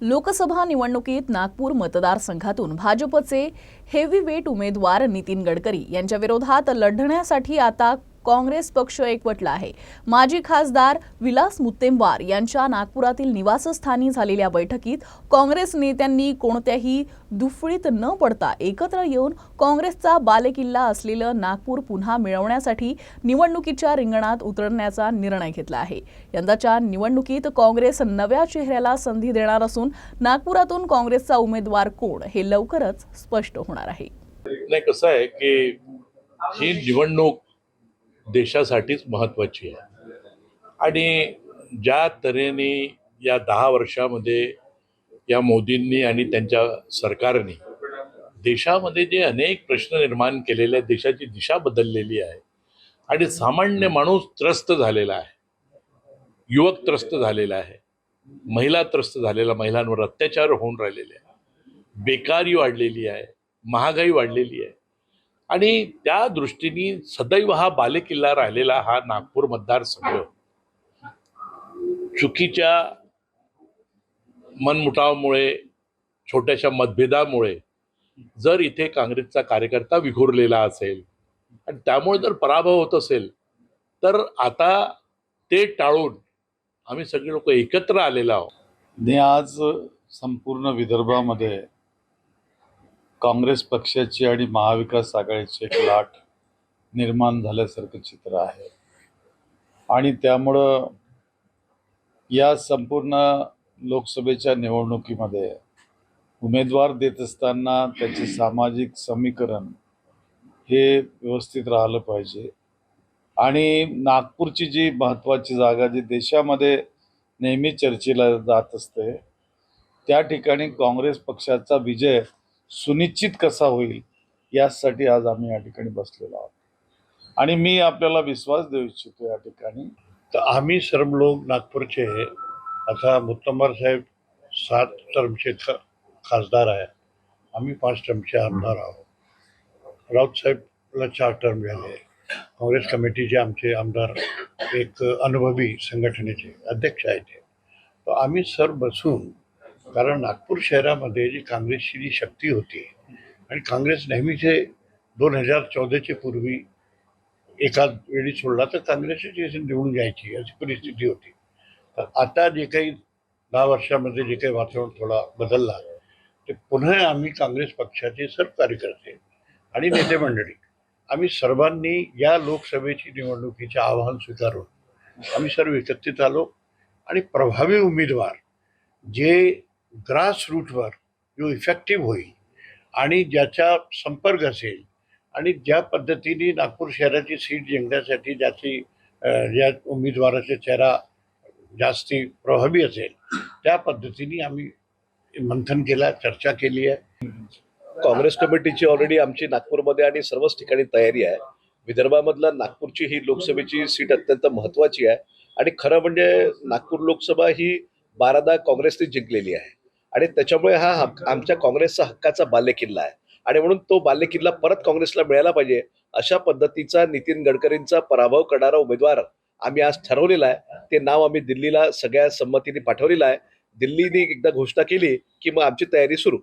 लोकसभा निवडणुकीत नागपूर मतदारसंघातून भाजपचे हेवीवेट उमेदवार नितीन गडकरी यांच्या विरोधात लढण्यासाठी आता काँग्रेस पक्ष एकवटला आहे. माजी खासदार विलास मुत्तेमवार यांच्या नागपुरातील निवासस्थानी झालेल्या बैठकीत काँग्रेस नेत्यांनी कोणत्याही दुफळीत न पडता एकत्र येऊन काँग्रेसचा बालेकिल्ला असलेलं नागपूर पुन्हा मिळवण्यासाठी निवडणुकीच्या रिंगणात उतरण्याचा निर्णय घेतला आहे. यंदाच्या निवडणुकीत काँग्रेस नव्या चेहऱ्याला संधी देणार असून नागपुरातून काँग्रेसचा उमेदवार कोण हे लवकरच स्पष्ट होणार आहे. नाही कसं आहे की ही निवडणूक देशासाठीच महत्त्वाची आहे. आणि ज्या तऱ्हेने या दहा वर्षामध्ये या मोदींनी आणि त्यांच्या सरकारने देशामध्ये जे अनेक प्रश्न निर्माण केलेले आहेत देशाची दिशा बदललेली आहे आणि सामान्य माणूस त्रस्त झालेला आहे युवक त्रस्त झालेला आहे महिला त्रस्त झालेला महिलांवर अत्याचार होऊन राहिलेले आहे बेकारी वाढलेली आहे महागाई वाढलेली आहे आणि त्या दृष्टीने सदैव हा बालेकिल्ला राहिलेला हा नागपूर मतदारसंघ. चुकीच्या मनमुटावमुळे छोट्याशा मतभेदामुळे जर इथे काँग्रेसचा कार्यकर्ता विखुरलेला असेल आणि त्यामुळे जर पराभव होत असेल तर आता ते टाळून आम्ही सगळे लोक एकत्र आलेलो आहोत. ने आज संपूर्ण विदर्भामध्ये काँग्रेस पक्षाची आणि महाविकास आघाडीची एक लाट निर्माण झाल्यासारखं चित्र आहे. आणि त्यामुळं या संपूर्ण लोकसभेच्या निवडणुकीमध्ये उमेदवार देत असताना त्याचे सामाजिक समीकरण हे व्यवस्थित राहिलं पाहिजे. आणि नागपूरची जी महत्त्वाची जागा जी देशामध्ये नेहमी चर्चेला जात असते त्या ठिकाणी काँग्रेस पक्षाचा विजय सुनिश्चित कसा होईल यासाठी आज आम्ही या ठिकाणी बसलेलो आहोत. आणि मी आपल्याला विश्वास देऊ इच्छितो या ठिकाणी. तर आम्ही सर्व लोक नागपूरचे आता मुत्तमर साहेब सात टर्मचे ख खासदार आहे आम्ही पाच टर्मचे आमदार आहोत. राऊत साहेबला चार टर्म झाले. काँग्रेस कमिटीचे आमचे आमदार एक अनुभवी संघटनेचे अध्यक्ष आहेत ते. तर आम्ही सर बसून कारण नागपूर शहरामध्ये जी काँग्रेसची जी शक्ती होती आणि काँग्रेस नेहमीचे दोन हजार चौदाचे पूर्वी एका वेळी सोडला तर काँग्रेसची निवडून घ्यायची अशी परिस्थिती होती. तर आता जे काही दहा वर्षामध्ये जे काही वातावरण थोडा बदलला ते पुन्हा आम्ही काँग्रेस पक्षाचे सर्व कार्यकर्ते आणि नेते मंडळी आम्ही सर्वांनी या लोकसभेची निवडणुकीचे आव्हान स्वीकारून आम्ही सर्व एकत्रित आलो आणि प्रभावी उमेदवार जे ग्रास रूटवर जो इफेक्टिव्ह होईल आणि ज्याचा संपर्क असेल आणि ज्या पद्धतीने नागपूर शहराची सीट जिंकण्यासाठी ज्याची ज्या उमेदवाराचा चेहरा जास्ती प्रभावी असेल त्या पद्धतीने आम्ही मंथन केला चर्चा केली आहे. काँग्रेस कमिटीची ऑलरेडी आमची नागपूरमध्ये आणि सर्वच ठिकाणी तयारी आहे. विदर्भामधला नागपूरची ही लोकसभेची सीट अत्यंत महत्वाची आहे. आणि खरं म्हणजे नागपूर लोकसभा ही बारादा काँग्रेसने जिंकलेली आहे. आणि त्याच्यामुळे हा हक्क आमच्या काँग्रेसचा हक्काचा बालेकिल्ला आहे. आणि म्हणून तो बालेकिल्ला परत काँग्रेसला मिळायला पाहिजे अशा पद्धतीचा नितीन गडकरींचा पराभव करणारा उमेदवार आम्ही आज ठरवलेला आहे. ते नाव आम्ही दिल्लीला सगळ्या संमतीने पाठवलेलं आहे. दिल्लीने एकदा घोषणा केली की मग आमची तयारी सुरू.